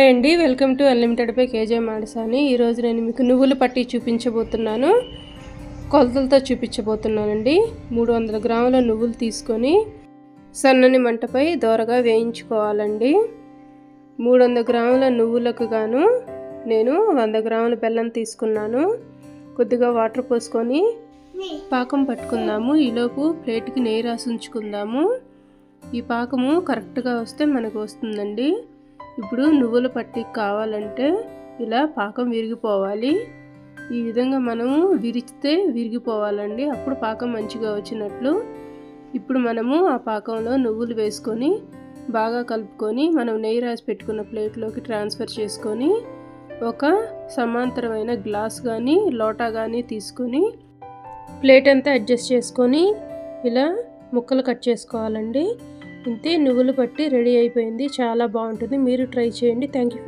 Hi అండి welcome to unlimited pi KJ Madasani. ఈరోజు నేను మీకు నువ్వులు పట్టి చూపించబోతున్నాను. కొలతలతో చూపించబోతున్నానండి. మూడు వందల గ్రాముల నువ్వులు తీసుకొని సన్నని మంటపై దోరగా వేయించుకోవాలండి. మూడు వందల గ్రాముల నువ్వులకు గాను నేను వంద గ్రాముల బెల్లం తీసుకున్నాను. కొద్దిగా వాటర్ పోసుకొని పాకం పట్టుకుందాము. ఈలోపు ప్లేట్కి నెయ్యి రాసి ఉంచుకుందాము. ఈ పాకము కరెక్ట్గా వస్తే మనకు వస్తుందండి. ఇప్పుడు నువ్వుల పట్టికి కావాలంటే ఇలా పాకం విరిగిపోవాలి. ఈ విధంగా మనము విరిచితే విరిగిపోవాలండి. అప్పుడు పాకం మంచిగా వచ్చినట్లు. ఇప్పుడు మనము ఆ పాకంలో నువ్వులు వేసుకొని బాగా కలుపుకొని మనం నెయ్యి రాసి పెట్టుకున్న ప్లేట్లోకి ట్రాన్స్ఫర్ చేసుకొని ఒక సమాంతరమైన గ్లాస్ కానీ లోటా కానీ తీసుకొని ప్లేట్ అంతా అడ్జస్ట్ చేసుకొని ఇలా ముక్కలు కట్ చేసుకోవాలండి. ఇంతే నువ్వులు పట్టి రెడీ అయిపోయింది. చాలా బాగుంటుంది. మీరు ట్రై చేయండి. Thank you